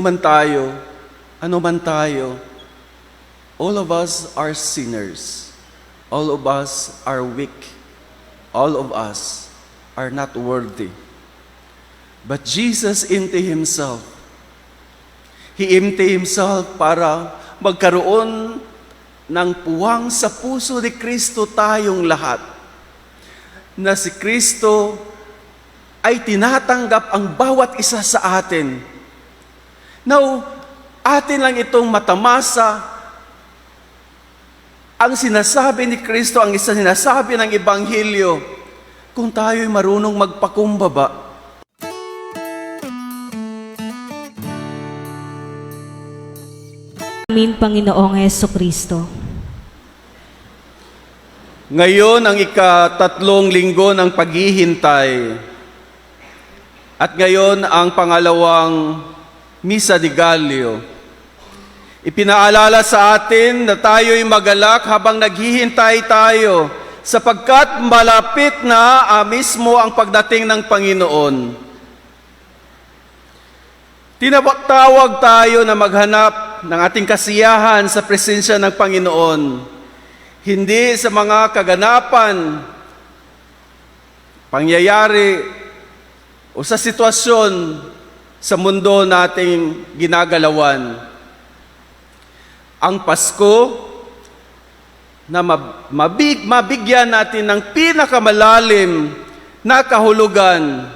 man tayo, ano man tayo, all of us are sinners. All of us are weak. All of us are not worthy. But Jesus empty Himself. He empty Himself para magkaroon ng puwang sa puso ni Kristo tayong lahat. Na si Kristo ay tinatanggap ang bawat isa sa atin. Now, atin lang itong matamasa ang sinasabi ni Kristo, ang isa sinasabi ng Ebanghelyo, kung tayo'y marunong magpakumbaba, Amin, Panginoong Yeso Kristo. Ngayon ang ikatatlong linggo ng paghihintay. At ngayon ang pangalawang Misa de Gallio. Ipinaalala sa atin na tayo'y magalak habang naghihintay tayo sapagkat malapit na ah, mismo ang pagdating ng Panginoon. Tinawag tayo na maghanap ng ating kasiyahan sa presensya ng Panginoon. Hindi sa mga kaganapan, pangyayari, o sa sitwasyon sa mundo nating ginagalawan. Ang Pasko na mab- mabig, mabigyan natin ng pinakamalalim na kahulugan.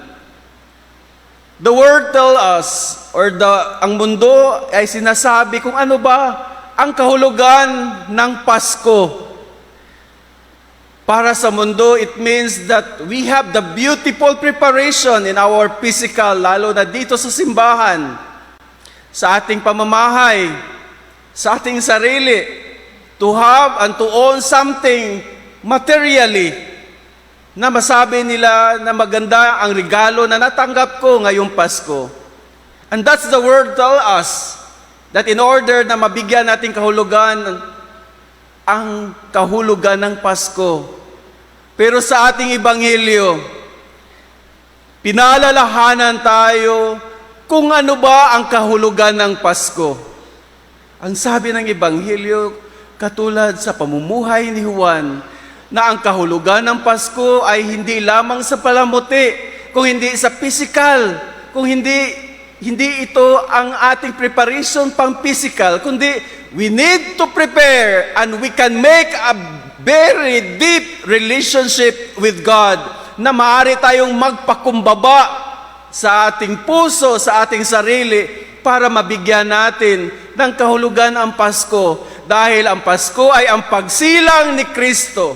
The Word tell us, or the, ang mundo ay sinasabi kung ano ba ang kahulugan ng Pasko. Para sa mundo, it means that we have the beautiful preparation in our physical, lalo na dito sa simbahan, sa ating pamamahay, sa ating sarili, to have and to own something materially na masabi nila na maganda ang regalo na natanggap ko ngayong Pasko. And that's the word tell us that in order na mabigyan natin kahulugan ang kahulugan ng Pasko. Pero sa ating Ebanghelyo, pinalalahanan tayo kung ano ba ang kahulugan ng Pasko. Ang sabi ng Ebanghelyo, katulad sa pamumuhay ni Juan, na ang kahulugan ng Pasko ay hindi lamang sa palamuti, kung hindi sa physical, kung hindi hindi ito ang ating preparation pang physical, kundi we need to prepare and we can make a very deep relationship with God na maaari tayong magpakumbaba sa ating puso, sa ating sarili para mabigyan natin ng kahulugan ang Pasko dahil ang Pasko ay ang pagsilang ni Kristo.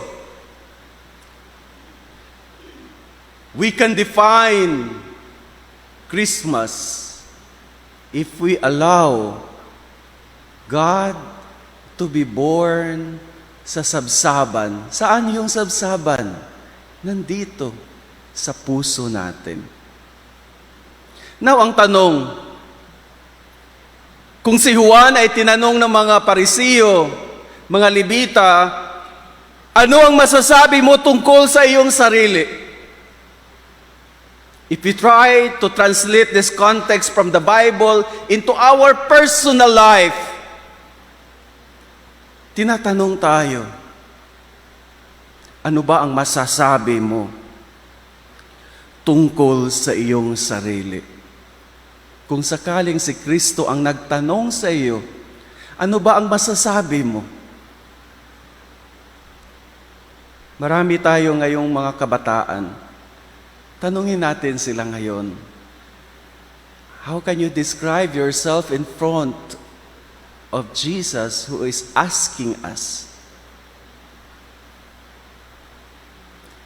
We can define Christmas if we allow God to be born sa sabsaban. Saan yung sabsaban? Nandito, sa puso natin. Now, ang tanong, kung si Juan ay tinanong ng mga parisiyo, mga libita, ano ang masasabi mo tungkol sa iyong sarili? If we try to translate this context from the Bible into our personal life, tinatanong tayo, ano ba ang masasabi mo tungkol sa iyong sarili? Kung sakaling si Kristo ang nagtanong sa iyo, ano ba ang masasabi mo? Marami tayo ngayong mga kabataan. Tanungin natin sila ngayon. How can you describe yourself in front of Jesus who is asking us?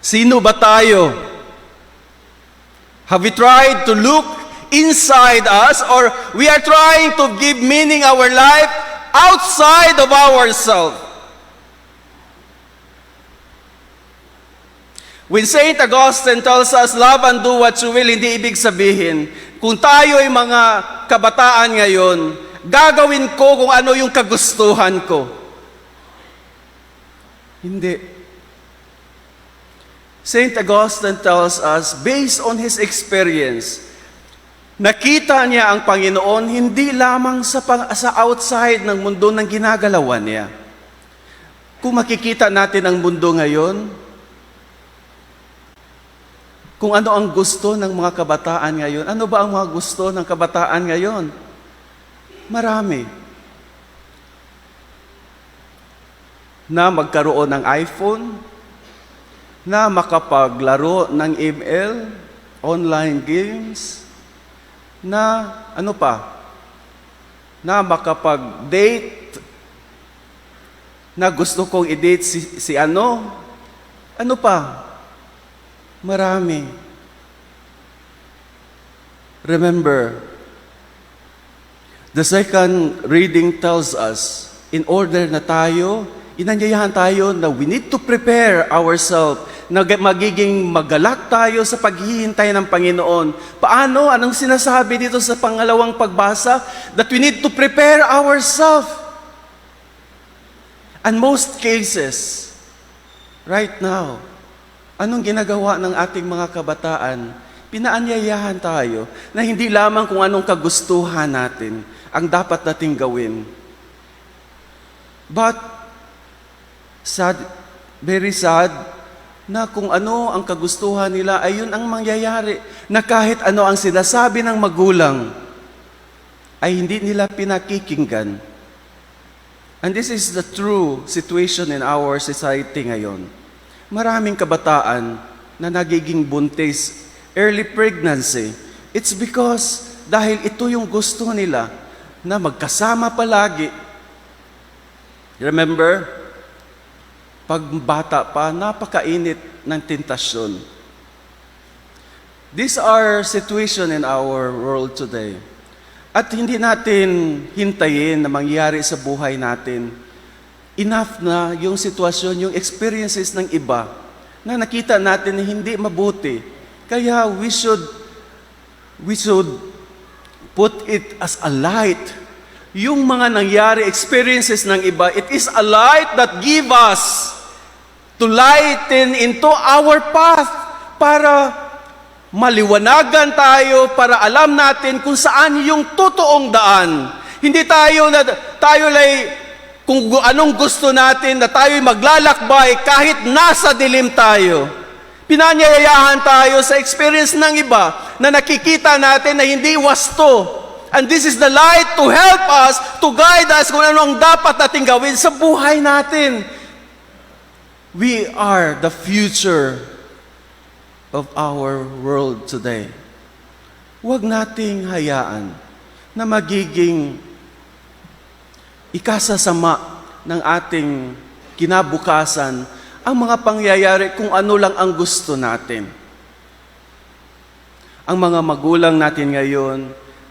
Sino ba tayo? Have we tried to look inside us or we are trying to give meaning our life outside of ourselves? When St. Augustine tells us, love and do what you will, hindi ibig sabihin, kung tayo ay mga kabataan ngayon, gagawin ko kung ano yung kagustuhan ko. Hindi. St. Augustine tells us, based on his experience, Nakita niya ang Panginoon hindi lamang sa, sa outside ng mundo ng ginagalawan niya. Kung makikita natin ang mundo ngayon, kung ano ang gusto ng mga kabataan ngayon, ano ba ang mga gusto ng kabataan ngayon? Marami. Na magkaroon ng iPhone, na makapaglaro ng ML, online games, na ano pa, na makapag-date, na gusto kong i-date si, si ano, ano pa, marami. Remember, the second reading tells us, in order na tayo, inanyayahan tayo na we need to prepare ourselves na magiging magalak tayo sa paghihintay ng Panginoon. Paano? Anong sinasabi dito sa pangalawang pagbasa? That we need to prepare ourselves. And most cases, right now, anong ginagawa ng ating mga kabataan? Pinaanyayahan tayo na hindi lamang kung anong kagustuhan natin ang dapat nating gawin. But, sad, very sad, na kung ano ang kagustuhan nila ay yun ang mangyayari. Na kahit ano ang sinasabi ng magulang, ay hindi nila pinakikinggan. And this is the true situation in our society ngayon. Maraming kabataan na nagiging buntis, early pregnancy. It's because dahil ito yung gusto nila na magkasama palagi. Remember, pag bata pa, napakainit ng tentasyon. These are situation in our world today. At hindi natin hintayin na mangyari sa buhay natin. Enough na yung sitwasyon, yung experiences ng iba na nakita natin na hindi mabuti. Kaya we should we should put it as a light. Yung mga nangyari experiences ng iba, it is a light that give us to lighten into our path para maliwanagan tayo para alam natin kung saan yung totoong daan. Hindi tayo na tayo lay kung anong gusto natin na tayo maglalakbay kahit nasa dilim tayo. Pinanyayayahan tayo sa experience ng iba na nakikita natin na hindi wasto. And this is the light to help us, to guide us kung ano ang dapat nating gawin sa buhay natin. We are the future of our world today. Huwag nating hayaan na magiging ikasasama ng ating kinabukasan ang mga pangyayari kung ano lang ang gusto natin. Ang mga magulang natin ngayon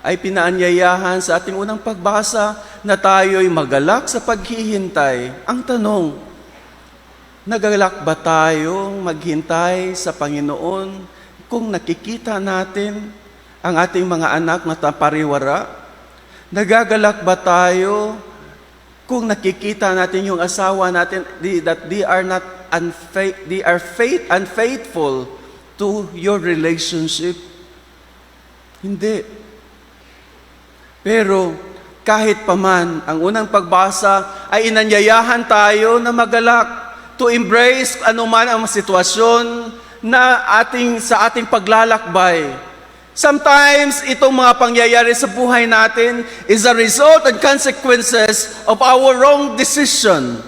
ay pinaanyayahan sa ating unang pagbasa na tayo'y magalak sa paghihintay. Ang tanong, Nagalak ba tayong maghintay sa Panginoon kung nakikita natin ang ating mga anak na tapariwara? Nagagalak ba tayo kung nakikita natin yung asawa natin that they are not unfa- they are faith unfaithful to your relationship? Hindi. Pero kahit paman ang unang pagbasa ay inanyayahan tayo na magalak to embrace anuman ang sitwasyon na ating sa ating paglalakbay. Sometimes itong mga pangyayari sa buhay natin is a result and consequences of our wrong decision.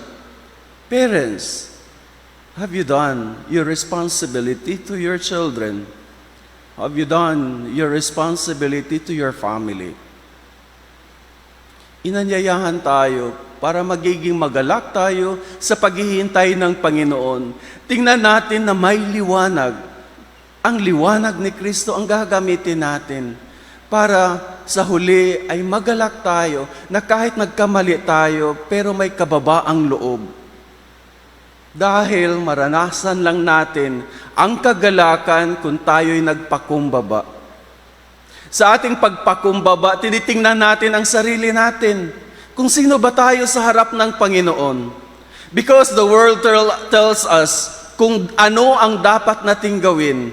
Parents, have you done your responsibility to your children? Have you done your responsibility to your family? Inanyayahan tayo para magiging magalak tayo sa paghihintay ng Panginoon. Tingnan natin na may liwanag. Ang liwanag ni Kristo ang gagamitin natin para sa huli ay magalak tayo na kahit nagkamali tayo pero may kababaang loob. Dahil maranasan lang natin ang kagalakan kung tayo'y nagpakumbaba. Sa ating pagpakumbaba, tinitingnan natin ang sarili natin. Kung sino ba tayo sa harap ng Panginoon. Because the world tell- tells us kung ano ang dapat nating gawin.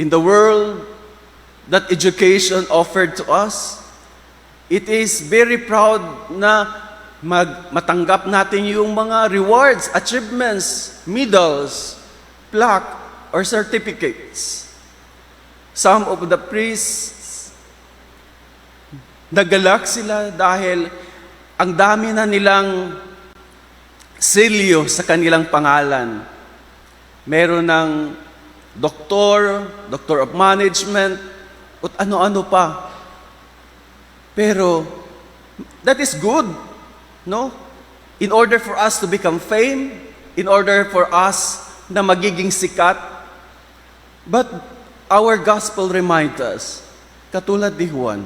In the world, that education offered to us. It is very proud na mag, matanggap natin yung mga rewards, achievements, medals, plaque, or certificates. Some of the priests, nagalak sila dahil ang dami na nilang silyo sa kanilang pangalan. Meron ng doktor, doctor of management, at ano-ano pa. Pero, that is good, no? In order for us to become fame, in order for us na magiging sikat. But our gospel reminds us, katulad ni Juan,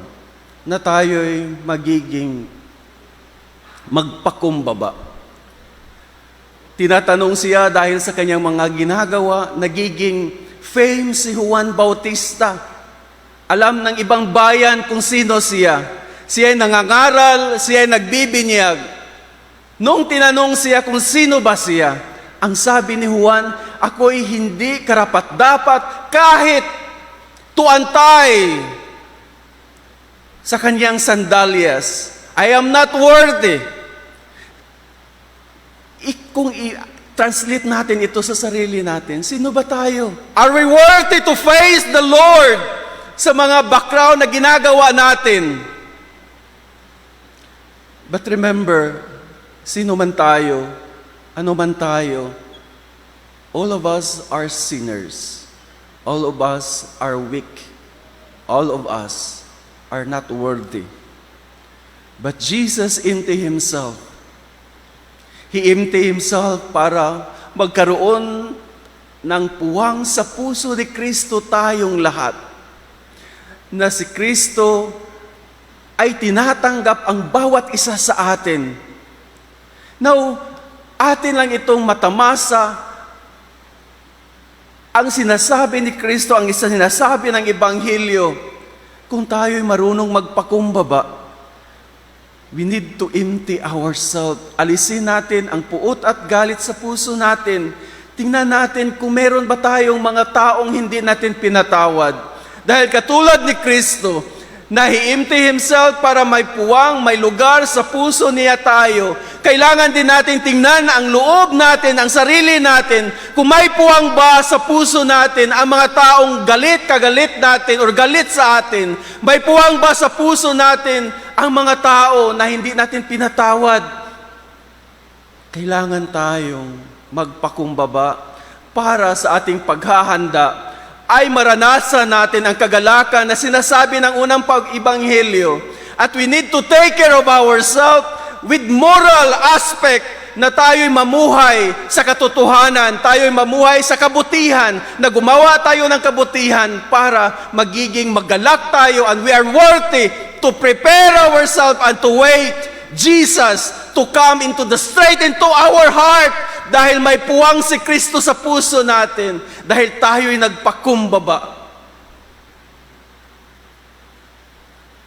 na tayo'y magiging magpakumbaba. Tinatanong siya dahil sa kanyang mga ginagawa, nagiging fame si Juan Bautista. Alam ng ibang bayan kung sino siya. Siya ay nangangaral, siya ay nagbibinyag. Noong tinanong siya kung sino ba siya, ang sabi ni Juan, ako'y hindi karapat-dapat kahit tuantay sa kanyang sandalyas. I am not worthy. I- kung i-translate natin ito sa sarili natin, sino ba tayo? Are we worthy to face the Lord sa mga background na ginagawa natin? But remember, sino man tayo, ano man tayo, all of us are sinners. All of us are weak. All of us are not worthy. But Jesus empty Himself. He empty Himself para magkaroon ng puwang sa puso ni Kristo tayong lahat. Na si Kristo ay tinatanggap ang bawat isa sa atin. Now, atin lang itong matamasa ang sinasabi ni Kristo, ang isa sinasabi ng Ebanghelyo, kung tayo'y marunong magpakumbaba, We need to empty ourselves. Alisin natin ang puot at galit sa puso natin. Tingnan natin kung meron ba tayong mga taong hindi natin pinatawad. Dahil katulad ni Kristo, na empty Himself para may puwang, may lugar sa puso niya tayo. Kailangan din natin tingnan ang loob natin, ang sarili natin, kung may puwang ba sa puso natin ang mga taong galit, kagalit natin, or galit sa atin. May puwang ba sa puso natin ang mga tao na hindi natin pinatawad. Kailangan tayong magpakumbaba para sa ating paghahanda ay maranasan natin ang kagalakan na sinasabi ng unang pag-ibanghelyo. At we need to take care of ourselves with moral aspect na tayo'y mamuhay sa katotohanan, tayo'y mamuhay sa kabutihan, na gumawa tayo ng kabutihan para magiging magalak tayo and we are worthy to prepare ourselves and to wait Jesus to come into the straight into our heart dahil may puwang si Kristo sa puso natin dahil tayo'y nagpakumbaba.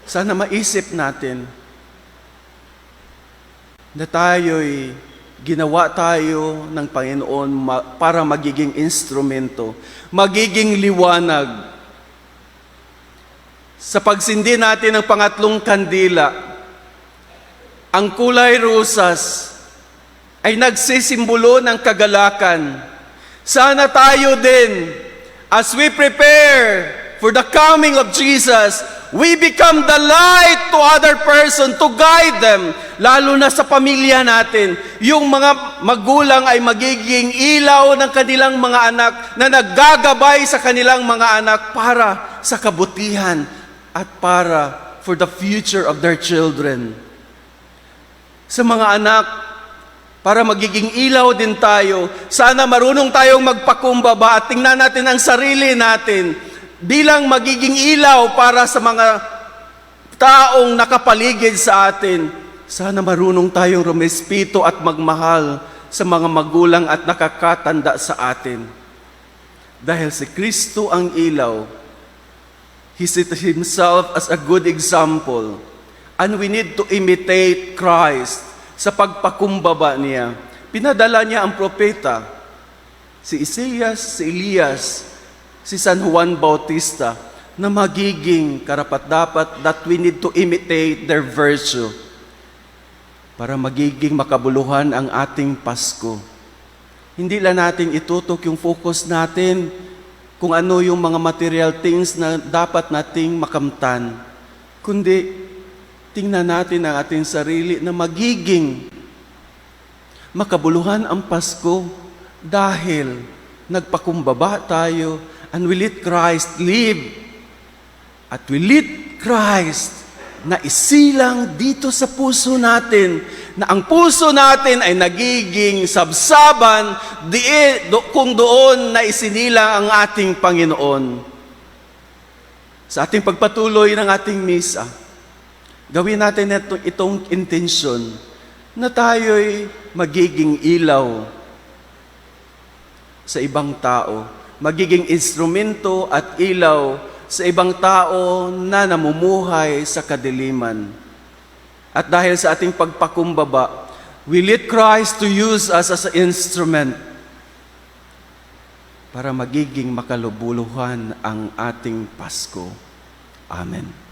Sana maisip natin na tayo'y ginawa tayo ng Panginoon para magiging instrumento, magiging liwanag. Sa pagsindi natin ng pangatlong kandila, ang kulay rosas ay nagsisimbolo ng kagalakan. Sana tayo din, as we prepare for the coming of Jesus, we become the light to other person to guide them, lalo na sa pamilya natin. Yung mga magulang ay magiging ilaw ng kanilang mga anak na naggagabay sa kanilang mga anak para sa kabutihan at para for the future of their children. Sa mga anak, para magiging ilaw din tayo. Sana marunong tayong magpakumbaba at tingnan natin ang sarili natin bilang magiging ilaw para sa mga taong nakapaligid sa atin. Sana marunong tayong rumespito at magmahal sa mga magulang at nakakatanda sa atin. Dahil si Kristo ang ilaw, He set Himself as a good example. And we need to imitate Christ sa pagpakumbaba niya. Pinadala niya ang propeta, si Isaias, si Elias, si San Juan Bautista, na magiging karapat-dapat that we need to imitate their virtue para magiging makabuluhan ang ating Pasko. Hindi lang natin itutok yung focus natin kung ano yung mga material things na dapat nating makamtan, kundi tingnan natin ang ating sarili na magiging makabuluhan ang Pasko dahil nagpakumbaba tayo and we let Christ live at we let Christ na isilang dito sa puso natin na ang puso natin ay nagiging sabsaban di, do, kung doon na isinilang ang ating Panginoon. Sa ating pagpatuloy ng ating misa, gawin natin ito, itong intensyon na tayo'y magiging ilaw sa ibang tao, magiging instrumento at ilaw sa ibang tao na namumuhay sa kadiliman. At dahil sa ating pagpakumbaba, we let Christ to use us as an instrument para magiging makalubuluhan ang ating Pasko. Amen.